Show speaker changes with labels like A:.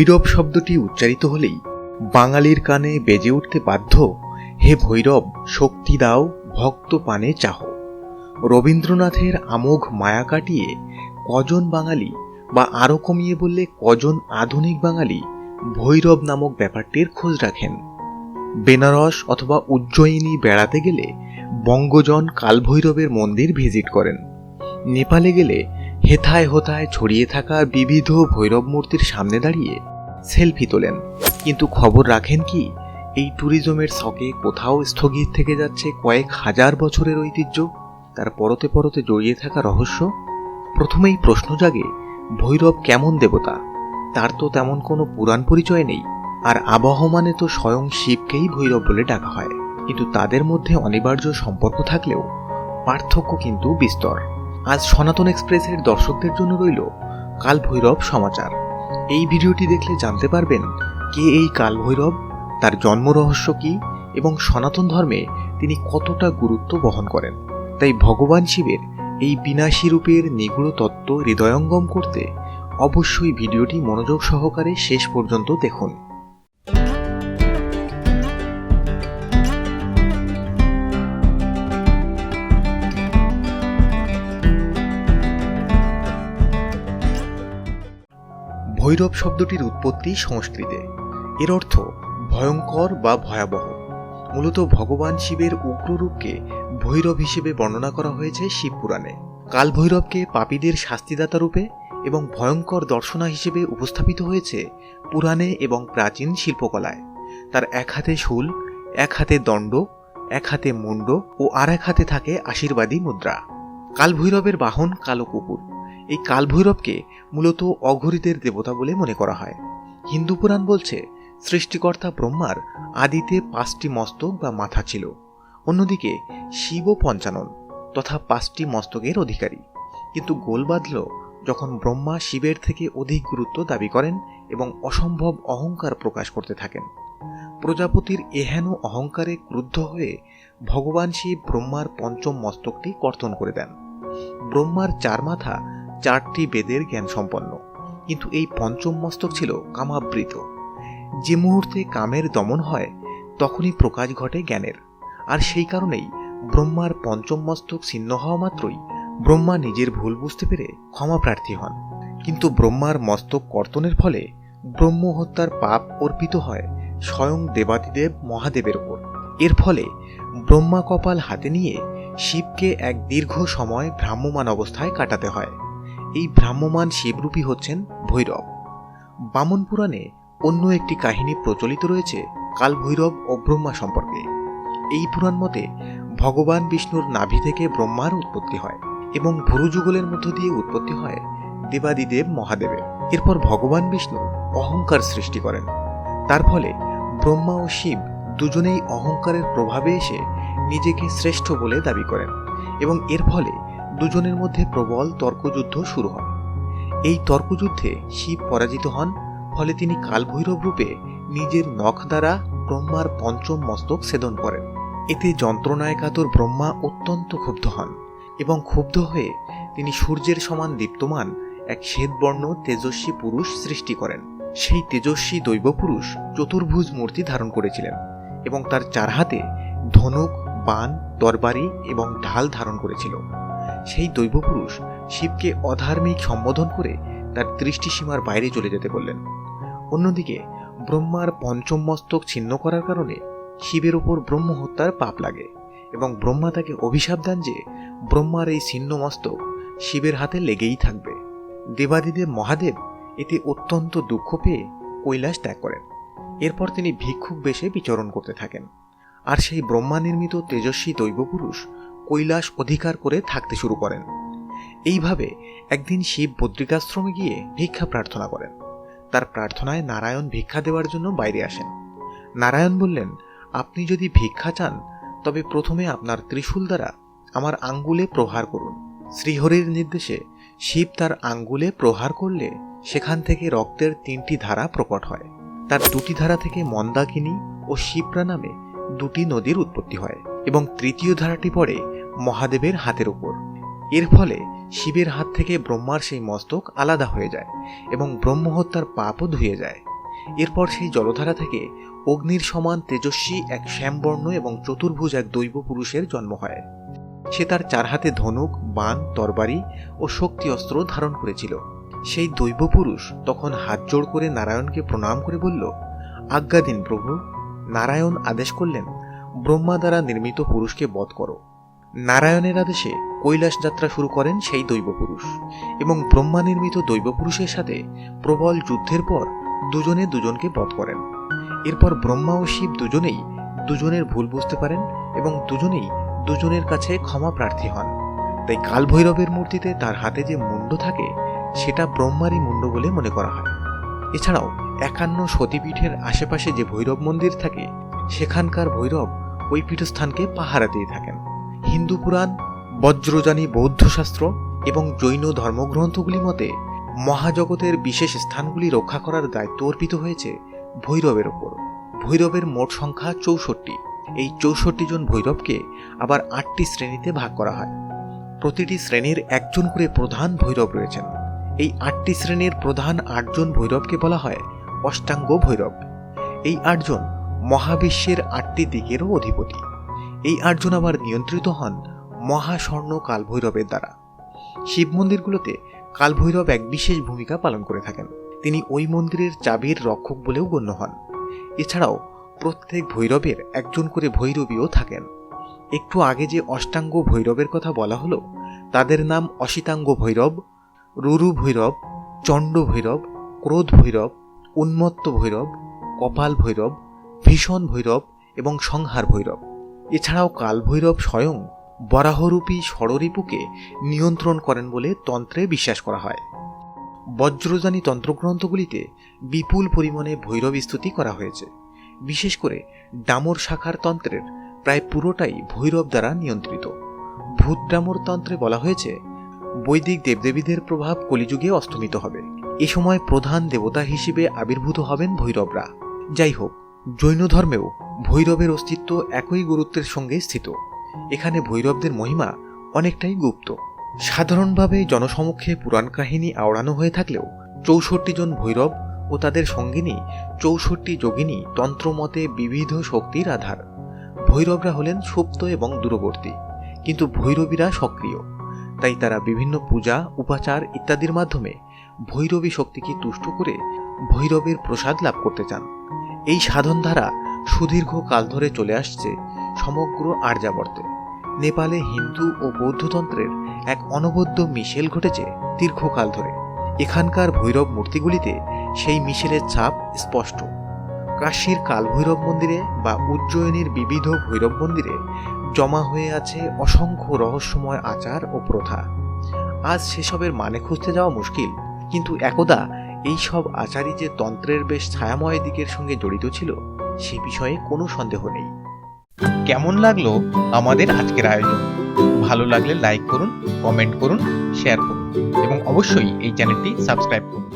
A: ভৈরব শব্দটি উচ্চারিত হলেই বাঙালির কানে বেজে উঠতে বাধ্য হে ভৈরব, শক্তি দাও, ভক্ত পানে চাহ। রবীন্দ্রনাথের আমোঘ মায়া কাটিয়ে কজন বাঙালি বা আরও কমিয়ে বললে কজন আধুনিক বাঙালি ভৈরব নামক ব্যাপারটির খোঁজ রাখেন। বেনারস অথবা উজ্জয়িনী বেড়াতে গেলে বঙ্গজন কালভৈরবের মন্দির ভিজিট করেন। নেপালে গেলে হেথায় হোথায় ছড়িয়ে থাকা বিবিধ ভৈরব মূর্তির সামনে দাঁড়িয়ে সেলফি তোলেন। কিন্তু খবর রাখেন কি, এই ট্যুরিজমের শখে কোথাও স্থগিত থেকে যাচ্ছে কয়েক হাজার বছরের ঐতিহ্য, তার পরতে পরতে জড়িয়ে থাকা রহস্য? প্রথমেই প্রশ্ন জাগে, ভৈরব কেমন দেবতা? তার তো তেমন কোনো পুরাণ পরিচয় নেই, আর আবহমানে তো স্বয়ং শিবকেই ভৈরব বলে ডাকা হয়। কিন্তু তাদের মধ্যে অনিবার্য সম্পর্ক থাকলেও পার্থক্য কিন্তু বিস্তর। আজ সনাতন এক্সপ্রেসের দর্শকদের জন্য রইল কাল ভৈরব সমাচার। এই ভিডিওটি দেখলে জানতে পারবেন কে এই কাল ভৈরব তার জন্ম রহস্য কী এবং সনাতন ধর্মে তিনি কতটা গুরুত্ব বহন করেন। তাই ভগবান শিবের এই বিনাশী রূপের নিগুড় তত্ত্ব হৃদয়ঙ্গম করতে অবশ্যই ভিডিওটি মনোযোগ সহকারে শেষ পর্যন্ত দেখুন। ভৈরব শব্দটির উৎপত্তি সংস্কৃতে। এর অর্থ ভয়ঙ্কর বা ভয়াবহ। মূলত ভগবান শিবের উগ্ররূপকে ভৈরব হিসেবে বর্ণনা করা হয়েছে শিবপুরাণে কাল ভৈরবকে পাপীদের শাস্তিদাতা রূপে এবং ভয়ঙ্কর দর্শনা হিসেবে উপস্থাপিত হয়েছে পুরাণে এবং প্রাচীন শিল্পকলায়। তার এক হাতে শুল, এক হাতে দণ্ড, এক হাতে মুন্ড ও আর এক হাতে থাকে আশীর্বাদী মুদ্রা। কালভৈরবের বাহন কালো কুকুর। এই কালভৈরবকে মূলত অঘরীদের দেবতা বলে মনে করা হয়। হিন্দু পুরাণ বলছে, সৃষ্টিকর্তা ব্রহ্মার আদিতে পাঁচটি মস্তক বা মাথা ছিল। অন্যদিকে শিব পঞ্চানন তথা পাঁচটি মস্তকের অধিকারী। কিন্তু গোল বাঁধল যখন ব্রহ্মা শিবের থেকে অধিক গুরুত্ব দাবি করেন এবং অসম্ভব অহংকার প্রকাশ করতে থাকেন, প্রজাপতির এহেন অহংকারে ক্রুদ্ধ হয়ে ভগবান শিব ব্রহ্মার পঞ্চম মস্তকটি কর্তন করে দেন। ব্রহ্মার চার মাথা চারটি বেদের জ্ঞান সম্পন্ন কিন্তু এই পঞ্চম মস্তক ছিল কামাবৃত। যে মুহূর্তে কামের দমন হয়, তখনই প্রকাশ ঘটে জ্ঞানের। আর সেই কারণেই ব্রহ্মার পঞ্চম মস্তক ছিন্ন হওয়া মাত্রই ব্রহ্মা নিজের ভুল বুঝতে পেরে ক্ষমা প্রার্থী হন। কিন্তু ব্রহ্মার মস্তক কর্তনের ফলে ব্রহ্ম হত্যার পাপ অর্পিত হয় স্বয়ং দেবাদিদেব মহাদেবের ওপর এর ফলে ব্রহ্মা কপাল হাতে নিয়ে শিবকে এক দীর্ঘ সময় ভ্রাম্যমান অবস্থায় কাটাতে হয়। এই ভ্রাম্যমান শিবরূপী হচ্ছেন ভৈরব। বামন পুরাণে অন্য একটি কাহিনী প্রচলিত রয়েছে কাল ভৈরব ও ব্রহ্মা সম্পর্কে। এই পুরাণ মতে ভগবান বিষ্ণুর নাভি থেকে ব্রহ্মার উৎপত্তি হয় এবং ভুরুযুগলের মধ্য দিয়ে উৎপত্তি হয় দেবাদিদেব মহাদেবের। এরপর ভগবান বিষ্ণু অহংকার সৃষ্টি করেন। তার ফলে ব্রহ্মা ও শিব দুজনেই অহংকারের প্রভাবে এসে নিজেকে শ্রেষ্ঠ বলে দাবি করেন এবং এর ফলে দুজনের মধ্যে প্রবল তর্কযুদ্ধ শুরু হয়। এই তর্কযুদ্ধে শিব পরাজিত হন, ফলে তিনি কালভৈরব রূপে নিজের নখ দ্বারা ব্রহ্মার পঞ্চম মস্তক ছেদন করেন। এতে যন্ত্রণায় কাতর ব্রহ্মা অত্যন্ত ক্ষুব্ধ হন এবং ক্ষুব্ধ হয়ে তিনি সূর্যের সমান দীপ্তমান এক শ্বেতবর্ণ তেজস্বী পুরুষ সৃষ্টি করেন। সেই তেজস্বী দৈব পুরুষ চতুর্ভুজ মূর্তি ধারণ করেছিলেন এবং তার চার হাতে ধনুক, বান, তরবারি এবং ঢাল ধারণ করেছিল। সেই দৈবপুরুষ শিবকে অধার্মিক সম্বোধন করে তার দৃষ্টিসীমার বাইরে চলে যেতে বললেন। অন্যদিকে ব্রহ্মার পঞ্চম মস্তক ছিন্ন করার কারণে শিবের উপর ব্রহ্ম হত্যার পাপ লাগে এবং ব্রহ্মা তাকে অভিশাপ দেন যে ব্রহ্মার এই ছিন্ন মস্তক শিবের হাতে লেগেই থাকবে। দেবাদিদেব মহাদেব এতে অত্যন্ত দুঃখ পেয়ে কৈলাস ত্যাগ করেন। এরপর তিনি ভিক্ষুক বেশে বিচরণ করতে থাকেন। আর সেই ব্রহ্মা নির্মিত তেজস্বী দৈবপুরুষ কৈলাস অধিকার করে থাকতে শুরু করেন। এইভাবে একদিন শিব বদ্রিকাশ্রমে গিয়ে ভিক্ষা প্রার্থনা করেন। তার প্রার্থনায় নারায়ণ ভিক্ষা দেওয়ার জন্য বাইরে আসেন। নারায়ণ বললেন, আপনি যদি ভিক্ষা চান, তবে প্রথমে আপনার ত্রিশূল দ্বারা আমার আঙ্গুলে প্রহার করুন। শ্রীহরির নির্দেশে শিব তার আঙ্গুলে প্রহার করলে সেখান থেকে রক্তের তিনটি ধারা প্রকট হয়। তার দুটি ধারা থেকে মন্দাকিনী ও শিপ্রা নামে দুটি নদীর উৎপত্তি হয় এবং তৃতীয় ধারাটি পড়ে মহাদেবের হাতের উপর। এর ফলে শিবের হাত থেকে ব্রহ্মার সেই মস্তক আলাদা হয়ে যায় এবং ব্রহ্মহত্যার পাপও ধুয়ে যায়। এরপর সেই জলধারা থেকে অগ্নির সমান তেজস্বী এক শ্যামবর্ণ এবং চতুর্ভুজ এক দৈব পুরুষের জন্ম হয়। সে তার চার হাতে ধনুক, বান, তরবারি ও শক্তি অস্ত্র ধারণ করেছিল। সেই দৈব পুরুষ তখন হাত জোড় করে নারায়ণকে প্রণাম করে বলল, আজ্ঞা দিন প্রভু, নারায়ণ আদেশ করলেন, ব্রহ্মা দ্বারা নির্মিত পুরুষকে বধ করো। নারায়ণের আদেশে কৈলাস যাত্রা শুরু করেন সেই দৈবপুরুষ এবং ব্রহ্মা নির্মিত দৈবপুরুষের সাথে প্রবল যুদ্ধের পর দুজনে দুজনকে বধ করেন। এরপর ব্রহ্মা ও শিব দুজনেই দুজনের ভুল বুঝতে পারেন এবং দুজনেই দুজনের কাছে ক্ষমা প্রার্থী হন। তাই কালভৈরবের মূর্তিতে তার হাতে যে মুন্ড থাকে, সেটা ব্রহ্মারই মুন্ড বলে মনে করা হয়। এছাড়াও একান্ন সতীপীঠের আশেপাশে যে ভৈরব মন্দির থাকে, সেখানকার ভৈরব ওই পীঠস্থানকে পাহারা দিয়ে থাকেন। হিন্দু পুরাণ, বজ্রযানী বৌদ্ধশাস্ত্র এবং জৈন ধর্মগ্রন্থগুলি মতে মহাজগতের বিশেষ স্থানগুলি রক্ষা করার দায়িত্ব অর্পিত হয়েছে ভৈরবের ওপর। ভৈরবের মোট সংখ্যা চৌষট্টি। এই চৌষট্টি জন ভৈরবকে আবার আটটি শ্রেণীতে ভাগ করা হয়। প্রতিটি শ্রেণির একজন করে প্রধান ভৈরব রয়েছেন। এই আটটি শ্রেণির প্রধান আটজন ভৈরবকে বলা হয় অষ্টাঙ্গ ভৈরব। এই আটজন মহাবিশ্বের আটটি দিকেরও অধিপতি। এই আটজন আবার নিয়ন্ত্রিত হন মহাস্বর্ণ কালভৈরবের দ্বারা। শিব মন্দিরগুলোতে কালভৈরব এক বিশেষ ভূমিকা পালন করে থাকেন। তিনি ওই মন্দিরের চাবির রক্ষক বলেও গণ্য হন। এছাড়াও প্রত্যেক ভৈরবের একজন করে ভৈরবীও থাকেন। একটু আগে যে অষ্টাঙ্গ ভৈরবের কথা বলা হলো, তাদের নাম অশিতাঙ্গ ভৈরব, রুরু ভৈরব, চণ্ড ভৈরব, ক্রোধ ভৈরব, উন্মত্ত ভৈরব, কপাল ভৈরব, ভীষণ ভৈরব এবং সংহার ভৈরব। এছাড়াও কালভৈরব স্বয়ং বরাহরূপী ষড়রিপুকে নিয়ন্ত্রণ করেন বলে তন্ত্রে বিশ্বাস করা হয়। বজ্রযানী তন্ত্রগ্রন্থগুলিতে বিপুল পরিমাণে ভৈরব স্তুতি করা হয়েছে। বিশেষ করে ডামর শাখার তন্ত্রের প্রায় পুরোটাই ভৈরব দ্বারা নিয়ন্ত্রিত। ভূত ডামর তন্ত্রে বলা হয়েছে, বৈদিক দেবদেবীদের প্রভাব কলিযুগে অস্তমিত হবে। এ সময় প্রধান দেবতা হিসেবে আবির্ভূত হবেন ভৈরবরা। যাই হোক জৈন ধর্মেও ভৈরবের অস্তিত্ব একই গুরুত্বের সঙ্গে স্থিত। এখানে ভৈরবদের মহিমা অনেকটাই গুপ্ত। সাধারণভাবে জনসমক্ষে পুরাণ কাহিনী আওড়ানো হয়ে থাকলেও চৌষট্টি জন ভৈরব ও তাদের সঙ্গিনী চৌষট্টি যোগিনী তন্ত্রমতে বিবিধ শক্তির আধার। ভৈরবরা হলেন সুপ্ত এবং দূরবর্তী, কিন্তু ভৈরবীরা সক্রিয়। তাই তারা বিভিন্ন পূজা, উপাচার ইত্যাদির মাধ্যমে ভৈরবী শক্তিকে তুষ্ট করে ভৈরবের প্রসাদ লাভ করতে চান। এই সাধনধারা সুদীর্ঘ কাল ধরে চলে আসছে সমগ্র আর্যাবর্তে। নেপালে হিন্দু ও বৌদ্ধতন্ত্রের এক অনবদ্য মিশেল ঘটেছে দীর্ঘকাল ধরে। এখানকার ভৈরব মূর্তিগুলিতে সেই মিশেলের ছাপ স্পষ্ট। কাশীর কালভৈরব মন্দিরে বা উজ্জয়িনীর বিবিধ ভৈরব মন্দিরে জমা হয়ে আছে অসংখ্য রহস্যময় আচার ও প্রথা। আজ সেসবের মানে খুঁজতে যাওয়া মুশকিল, কিন্তু একদা এই সব আচারই যে তন্ত্রের বেশ ছায়াময় দিকের সঙ্গে জড়িত ছিল, সে বিষয়ে কোনো সন্দেহ নেই।
B: কেমন লাগল আমাদের আজকের আয়োজন? ভালো লাগলে লাইক করুন কমেন্ট করুন শেয়ার করুন, এবং অবশ্যই এই চ্যানেলটি সাবস্ক্রাইব করুন।